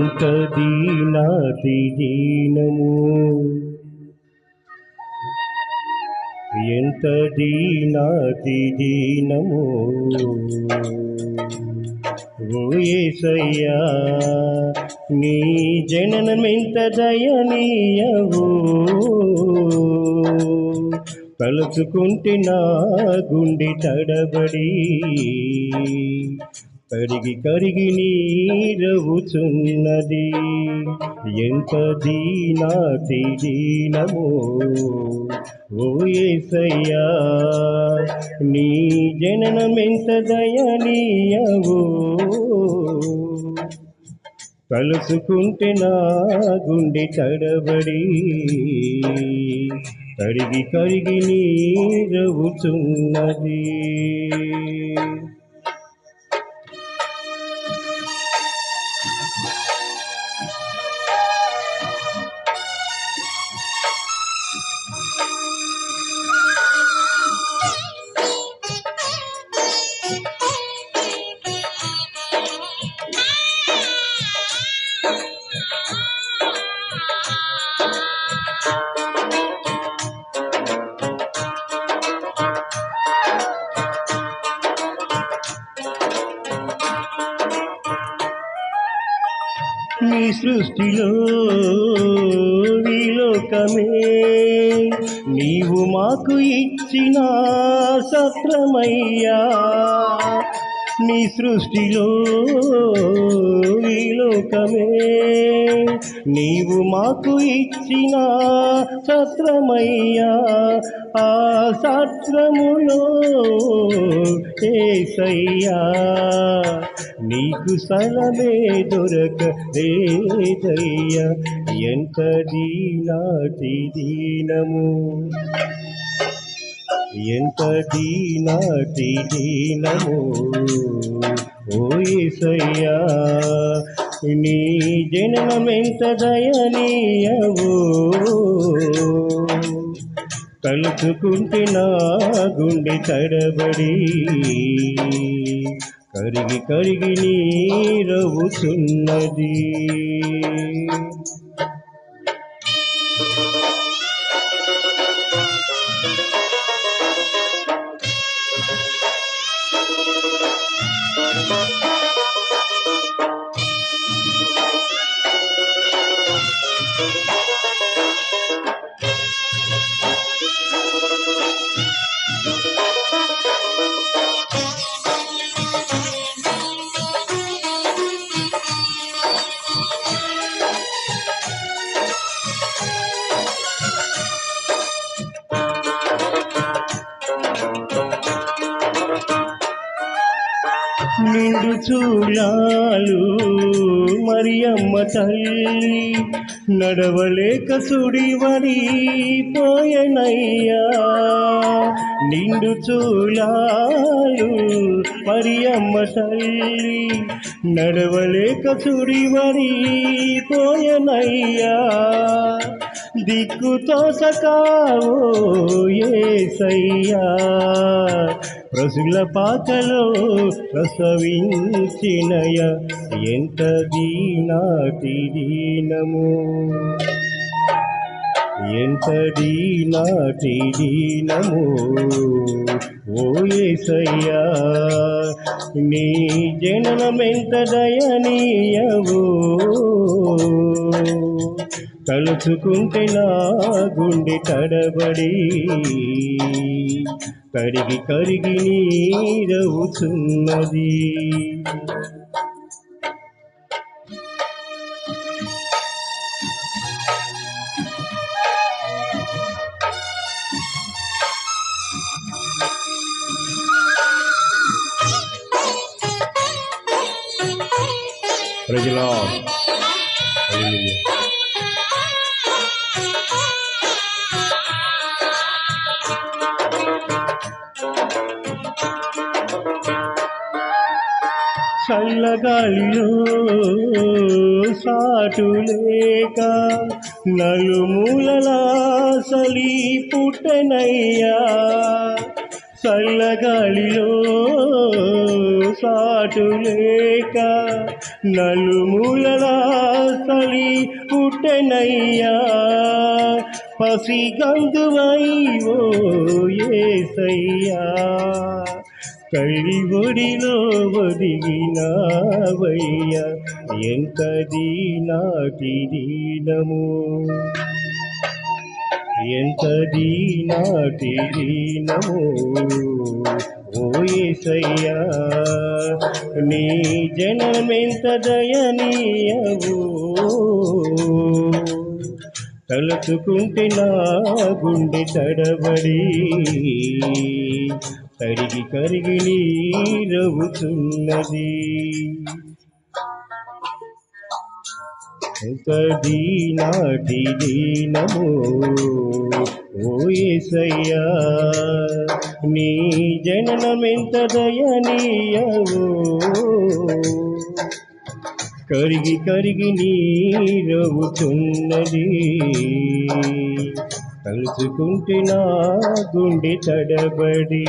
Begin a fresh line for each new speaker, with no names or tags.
దీనాతి దీనము? ఎంత దీనాతి దీనము? ఓయేసయ్యా నీ జననమెంత దయనీయవు తలుచుకుంటే నా గుండి తడబడి కరిగి కరిగి నీరవుచున్నది. ఎంత దీనాతి దీనము ఓ యేసయ్యా నీ జననమెంత దయనీయవో కలుసుకుంటే నా గుండె తడబడి కరిగి కరిగి నీరవుచున్నది. నీ సృష్టిలో విలోకమే నీవు మాకు ఇచ్చిన సత్రమయ్యా. నీ సృష్టిలో విలోకమే నీవు మాకు ఇచ్చిన సత్రమయ్యా ఆ సత్రములో ఏసయ్యా. నీకు సలమే దొరక లేదయ్యా ఎంత దీనాటి దీనము. ఎంతటి నాటి దీనము. ఓసయ్యా నీ జననమెంత దయనీయవు తలుచుకుంటే నా గుండె తడబడి కరిగి కరిగి నీరవుతున్నది. రెండు చూడాలు మరియమ్మ తల్లి నడవలేక సుడివడి పోయనయ్యా. నిండు చూలాలు మరియమ్మ తల్లి నడవలేక సుడివడి పోయనయ్యా. దిక్కు తోసకావో ఏసయ్యా. ప్రజల పాకలో ప్రసవించినయ ఎంత దీనాటి దీనము. ఎంత దీనాటి దీనము. ఓ ఏసయ్యా నీ జననమెంత దయనీయవు తలుచుకుంటే నా గుండె తడబడి కరిగి కరిగి నీరవుతున్నది. ప్రజలా చల్లగాలిలో సాటు లేక నలుమూలలా సలి పుట్టనయ్యా. చల్లగాలిలో సాటు లేక నలుమూలలా సలి పుట్టనయ్యా. పసి గంగువై ఓ ఏసయ్యా. కళ్ళి ఒడిలో ఒదిగినావయ్యా ఎంత దీనాటి దీనము? ఎంత దీనాటి దీనము? ఓ నీ జనమెంత దయనీయవు? తలుచుకుంటే నా గుండె తడబడి కరిగి కరిగి నీరవుతున్నది. ఎంత దీనాటి దీనము ఓ యేసయ్యా నీ జననమెంత దయనీయవో కరిగి కరిగి నీరవుతున్నది. తలుచుకుంటే నా గుండె తడబడి